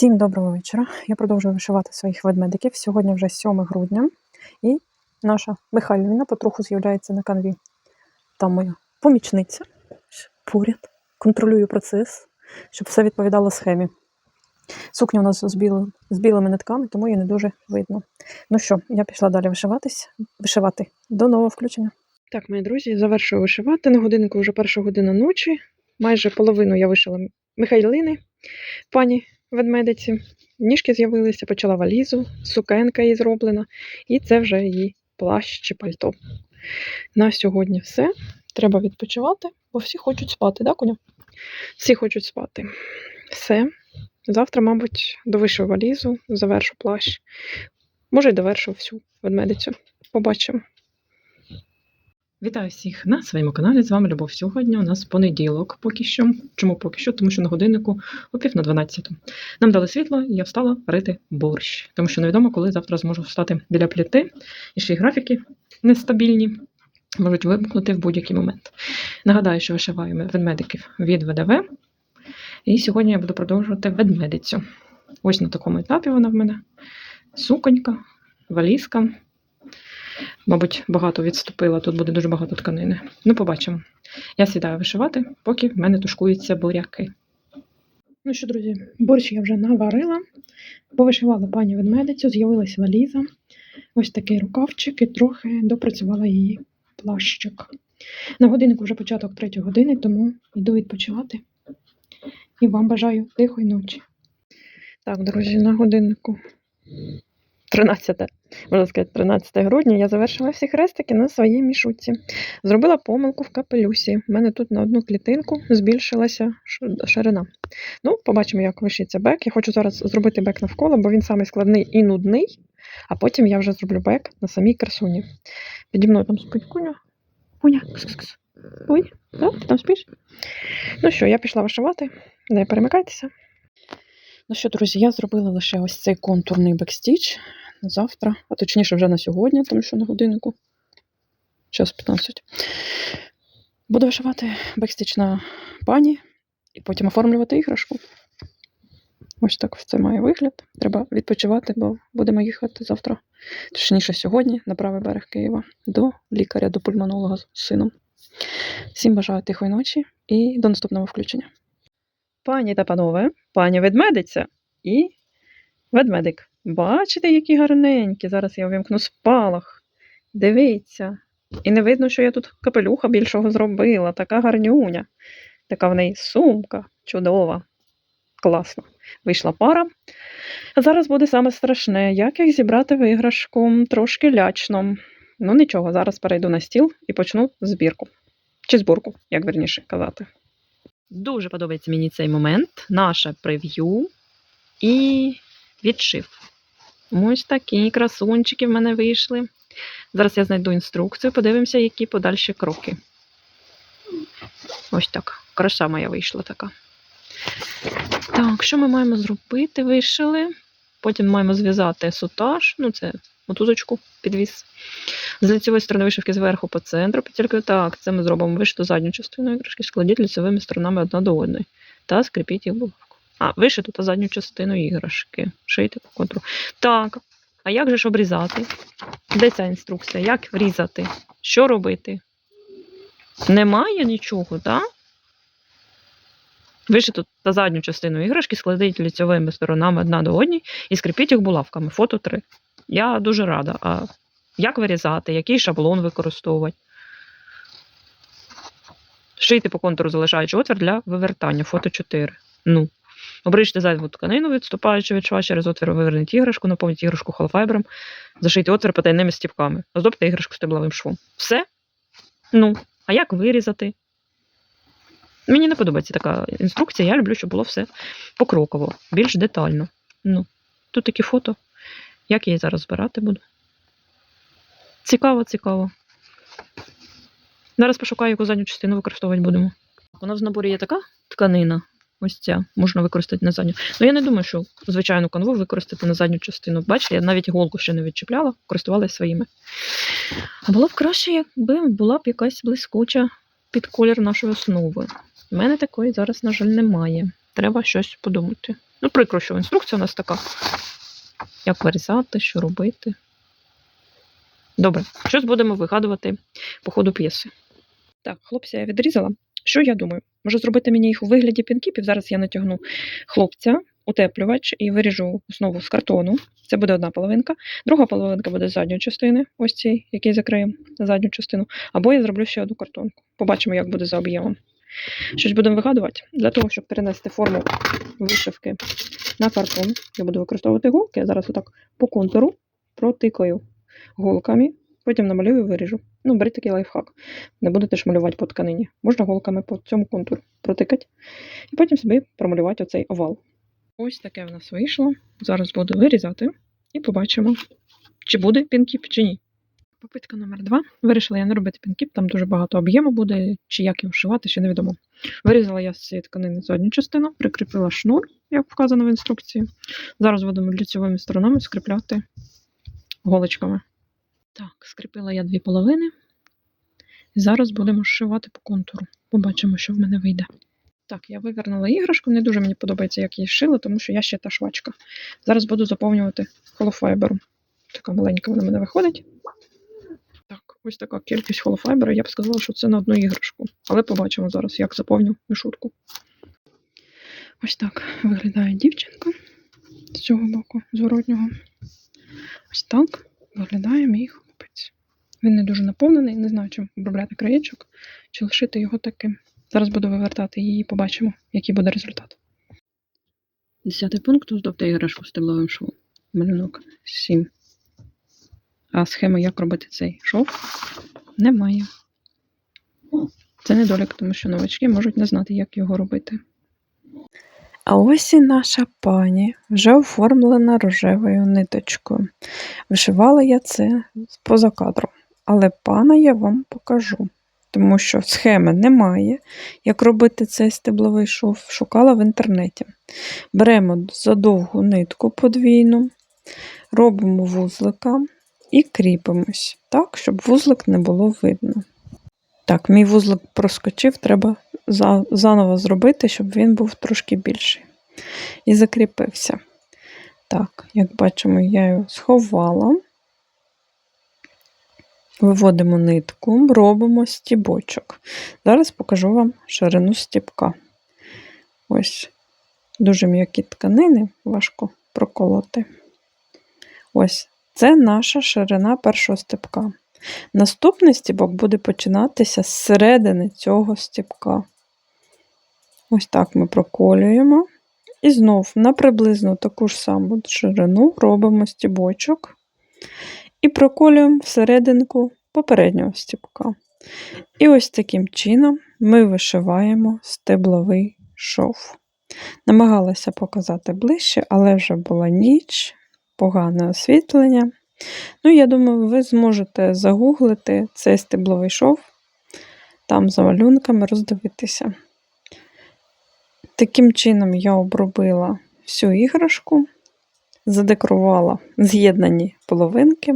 Всім доброго вечора. Я продовжую вишивати своїх ведмедиків. Сьогодні вже 7 грудня, і наша Михайлівна потроху з'являється на канві. Там моя помічниця поряд. Контролюю процес, щоб все відповідало схемі. Сукня у нас з, біло, з білими нитками, тому її не дуже видно. Ну що, я пішла далі вишиватись, вишивати. До нового включення. Так, мої друзі, завершую вишивати. На годинку вже перша година ночі. Майже половину я вишила Михайлини, пані ведмедиці. Ніжки з'явилися, почала валізу, сукенка їй зроблена, і це вже її плащ чи пальто. На сьогодні все. Треба відпочивати, бо всі хочуть спати, да, Куня? Всі хочуть спати. Все. Завтра, мабуть, довишу валізу, завершу плащ. Може, й довершу всю ведмедицю. Побачимо. Вітаю всіх на своєму каналі. З вами Любов. Сьогодні у нас понеділок поки що. Чому поки що? Тому що на годиннику о пів на 12. Нам дали світло, і я встала варити борщ, тому що невідомо, коли завтра зможу встати біля пліти, і ще й графіки нестабільні, можуть вимкнути в будь-який момент. Нагадаю, що вишиваємо ведмедиків від ВДВ. І сьогодні я буду продовжувати ведмедицю. Ось на такому етапі вона в мене. Суконька, валізка. Мабуть, багато відступила, тут буде дуже багато тканини. Ну, побачимо. Я сідаю вишивати, поки в мене тушкуються буряки. Ну що, друзі, борщ я вже наварила, повишивала пані ведмедицю, з'явилась валіза. Ось такий рукавчик і трохи допрацювала її плащик. На годиннику вже початок третьої години, тому йду відпочивати. І вам бажаю тихої ночі. Так, друзі, на годиннику 13, можна сказати, 13 грудня я завершила всі хрестики на своїй мішутці. Зробила помилку в капелюсі. У мене тут на одну клітинку збільшилася ширина. Ну, побачимо, як вишиться бек. Я хочу зараз зробити бек навколо, бо він самий складний і нудний, а потім я вже зроблю бек на самій красуні. Піді мною там спить куня. Куня. Ой, да? ти там спиш? Ну що, я пішла вишивати, не перемикайтеся. Ну що, друзі, я зробила лише ось цей контурний бекстіч завтра, а точніше вже на сьогодні, тому що на годиннику. Час 15. Буду вишивати бекстіч на пані і потім оформлювати іграшку. Ось так це має вигляд. Треба відпочивати, бо будемо їхати завтра, точніше сьогодні, на правий берег Києва, до лікаря, до пульмонолога з сином. Всім бажаю тихої ночі і до наступного включення. Пані та панове, пані ведмедиця і ведмедик. Бачите, які гарненькі. Зараз я увімкну спалах. Дивіться. І не видно, що я тут капелюха більшого зробила. Така гарнюня. Така в неї сумка чудова. Класно. Вийшла пара. Зараз буде саме страшне, як їх зібрати в іграшку. Трошки лячно. Ну нічого, зараз перейду на стіл і почну збірку. Чи зборку, як верніше казати. Дуже подобається мені цей момент, наше прев'ю і відшив. Ось такі красунчики в мене вийшли. Зараз я знайду інструкцію, подивимося, які подальші кроки. Ось так. Краса моя вийшла така. Так, що ми маємо зробити? Вишили. Потім маємо зв'язати сутаж, ну це мотузочку, підвіз. З лицевої сторони вишивки зверху по центру, підтількою так, це ми зробимо вишиту задню частину іграшки, складіть лицевими сторонами одна до одної та скріпіть їх булавку. А, вишиту та задню частину іграшки. Шийте по контуру. Так, а як же ж обрізати? Де ця інструкція? Як врізати? Що робити? Немає нічого, так? Вишиту та задню частину іграшки складіть лицевими сторонами одна до одній і скріпіть їх булавками. Фото 3. Я дуже рада. А як вирізати, який шаблон використовувати? Шийте по контуру, залишаючи отвір для вивертання. Фото 4. Ну. Обріжте зайву тканину, відступаючи від шва через отвір, виверніть іграшку, наповніть іграшку холофайбером, зашийте отвір потайними стіпками. Оздобте іграшку стебловим швом. Все? Ну, а як вирізати? Мені не подобається така інструкція. Я люблю, щоб було все покроково, більш детально. Ну, тут такі фото. Як я її зараз збирати буду? Цікаво, цікаво. Зараз пошукаю, яку задню частину використовувати будемо. У нас в наборі є така тканина. Ось ця можна використати на задню. Ну я не думаю, що звичайну канву використати на задню частину. Бачите, я навіть голку ще не відчіпляла, користувалася своїми. А було б краще, якби була б якась блискуча під колір нашої основи. У мене такої зараз, на жаль, немає. Треба щось подумати. Ну, прикро, що інструкція у нас така. Як вирізати, що робити. Добре, щось будемо вигадувати по ходу п'єси. Так, хлопця я відрізала. Що я думаю? Може зробити мені їх у вигляді пінкіпів? Зараз я натягну хлопця, утеплювач і виріжу основу з картону. Це буде одна половинка. Друга половинка буде з задньої частини, ось цей, який закриє задню частину. Або я зроблю ще одну картонку. Побачимо, як буде за об'ємом. Щось будемо вигадувати. Для того, щоб перенести форму вишивки на картон, я буду використовувати голки. Я зараз отак по контуру протикаю голками, потім намалюю і виріжу. Ну, беріть такий лайфхак. Не будете ж малювати по тканині. Можна голками по цьому контуру протикати. І потім собі промалювати оцей овал. Ось таке в нас вийшло. Зараз буду вирізати і побачимо, чи буде пінкіп, чи ні. Попитка номер два. Вирішила я не робити пінкіп, там дуже багато об'єму буде, чи як його вшивати, ще невідомо. Вирізала я з цієї тканини задню частину, прикріпила шнур, як вказано в інструкції. Зараз будемо лицевими сторонами скріпляти голочками. Так, скріпила я дві половини. Зараз будемо зшивати по контуру. Побачимо, що в мене вийде. Так, я вивернула іграшку. Не дуже мені подобається, як її шила, тому що я ще та швачка. Зараз буду заповнювати холофайбером. Така маленька вона в мене виходить. Так, ось така кількість холофайбера. Я б сказала, що це на одну іграшку. Але побачимо зараз, як заповню мішутку. Ось так виглядає дівчинка з цього боку, зворотнього. Ось так виглядає мій. Він не дуже наповнений, не знаю, чим обробляти краєчок, чи лишити його таким. Зараз буду вивертати її і побачимо, який буде результат. Десятий пункт оздобте іграшку стебловим швом. Малюнок 7. А схеми, як робити цей шов, немає. Це недолік, тому що новачки можуть не знати, як його робити. А ось і наша пані, вже оформлена рожевою ниточкою. Вишивала я це поза кадром, але пана я вам покажу, тому що схеми немає. Як робити цей стебловий шов, шукала в інтернеті. Беремо задовгу нитку подвійну, робимо вузлика і кріпимось так, щоб вузлик не було видно. Так, мій вузлик проскочив, треба заново зробити, щоб він був трошки більший. І закріпився. Так, як бачимо, я його сховала. Виводимо нитку, робимо стібочок. Зараз покажу вам ширину стібка. Ось дуже м'які тканини, важко проколоти. Ось це наша ширина першого стібка. Наступний стібок буде починатися з середини цього стібка. Ось так ми проколюємо. І знов на приблизно таку ж саму ширину робимо стібочок і проколюємо всерединку попереднього стібка. І ось таким чином ми вишиваємо стебловий шов. Намагалася показати ближче, але вже була ніч, погане освітлення. Ну, я думаю, ви зможете загуглити цей стебловий шов, там за малюнками роздивитися. Таким чином я обробила всю іграшку, задекорувала з'єднані половинки.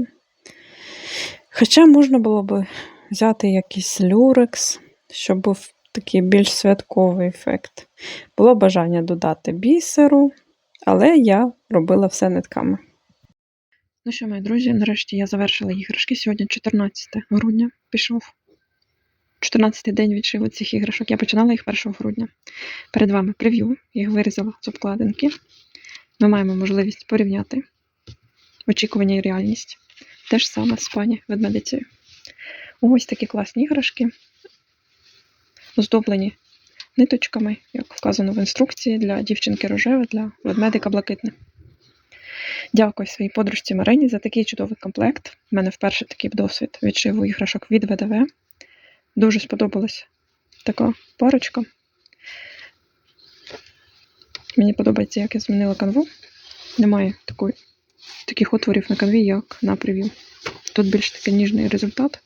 Хоча можна було би взяти якийсь люрекс, щоб був такий більш святковий ефект. Було бажання додати бісеру, але я робила все нитками. Ну що, мої друзі, нарешті я завершила іграшки. Сьогодні 14 грудня пішов. 14-й день відшиву цих іграшок. Я починала їх 1 грудня. Перед вами прев'ю. Їх вирізала з обкладинки. Ми маємо можливість порівняти очікування і реальність. Те ж саме з пані ведмедицею. Ось такі класні іграшки, оздоблені ниточками, як вказано в інструкції, для дівчинки рожеве, для ведмедика блакитне. Дякую своїй подружці Марині за такий чудовий комплект. У мене вперше такий досвід відшиву іграшок від ВДВ. Дуже сподобалась така парочка. Мені подобається, як я змінила канву. Немає такої, таких отворів на канві, як на прев'ю. Тут більш такий ніжний результат.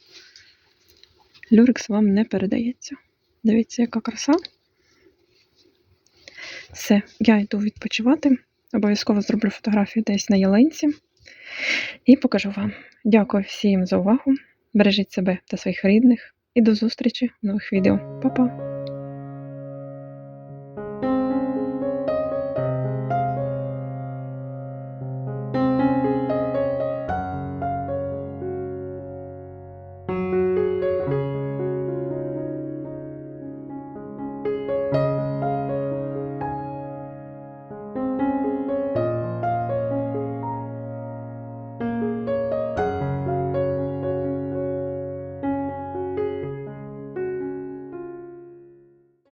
Люрекс вам не передається. Дивіться, яка краса. Все, я йду відпочивати. Обов'язково зроблю фотографію десь на ялинці і покажу вам. Дякую всім за увагу. Бережіть себе та своїх рідних. І до зустрічі в нових відео. Па-па!